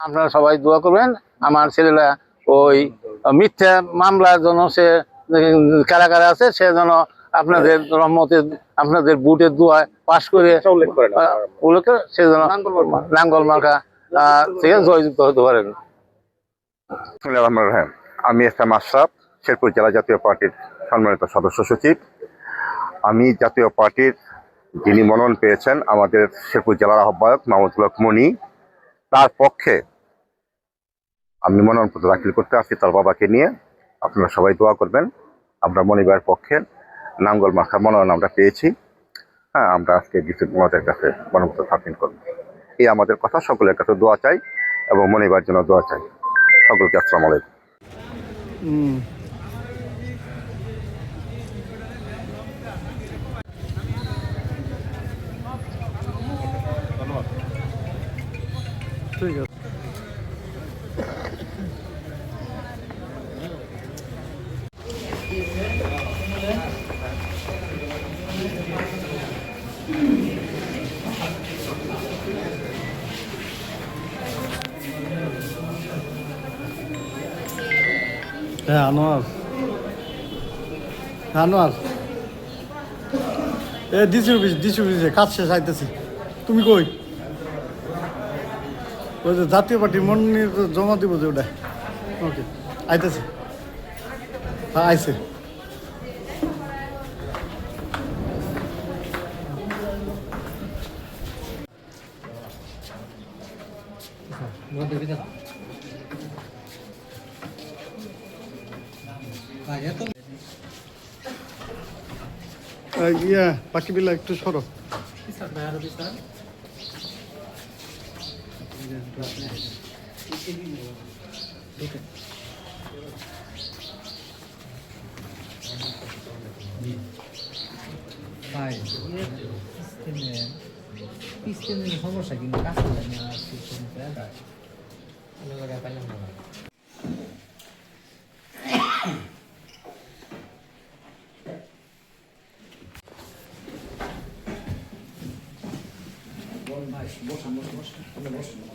আপনারা সবাই দোয়া করবেন। আমার ছেলেরা ওই মিথ্যা মামলার জন্য সে কারা কারা আছে সে যেন আপনাদের রহমতে আপনাদের বুটের দোয়ায় পাশ করে উল্লেখ করেন আহ, উল্লেখ সে যেন নাঙ্গল মার্কা। আহ, থেকে জয়যুক্ত হতে পারেন। আমি এস এম আশরাফ শেরপুর জেলা জাতীয় পার্টির সম্মানিত সদস্য সচিব। আমি জাতীয় পার্টির যিনি মনোনয়ন পেয়েছেন আমাদের শেরপুর জেলার আহ্বায়ক মাহমুদুল্লাহ মনি তার পক্ষে আমি মনোনয়নপত্র দাখিল করতে আসছি তার বাবাকে নিয়ে। আপনারা সবাই দোয়া করবেন। আমরা মনিবার পক্ষে নাঙ্গল মাখা মনোনয়ন আমরা পেয়েছি। হ্যাঁ আমরা আজকে ডিস্ট্রিক্ট মহাদের কাছে মনোনয়নপত্র সাবমিট করব। এই আমাদের কথা। সকলের কাছে দোয়া চাই এবং মনিবার জন্য দোয়া চাই। সকলকে আসসালামু আলাইকুম। ঠিক আছে। হ্যাঁ এ কাজ শেষ আইতেছি। তুমি কই? ওই যে জাতীয় পার্টি মন্দির জমা দিব যে ওটা। ওকে আইতেছে। হ্যাঁ আইছে। আহ, ইয়া বাকি বিলা একটু সরো সমস্যা কিন্তু কাজ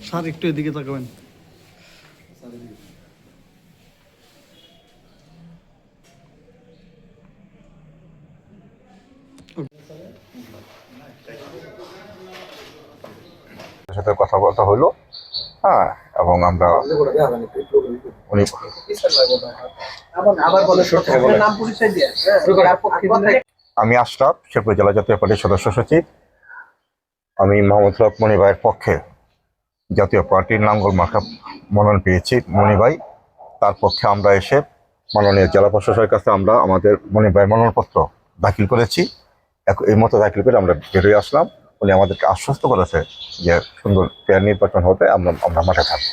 স্যার একটু এদিকে তাকাবেন সাথে কথাবার্তা হলো হ্যাঁ এবং আমরা উনি আমি আশরাফ শেরপুর জেলা জাতীয় পার্টির সদস্য সচিব আমি মোহাম্মদ হক মনি ভাইয়ের পক্ষে জাতীয় পার্টির নাঙ্গল মাখা মনোনয়ন পেয়েছি। মণিভাই তার পক্ষে আমরা এসে মাননীয় জেলা প্রশাসনের কাছে আমরা আমাদের মণি ভাইয়ের মনোনয়নপত্র দাখিল করেছি। এই মতো দাখিল করে আমরা বেরোয় আসলাম। উনি আমাদেরকে আশ্বস্ত করেছে যে সুন্দর ফেয়ার নির্বাচন হতে আমরা আমরা মাঠে থাকব।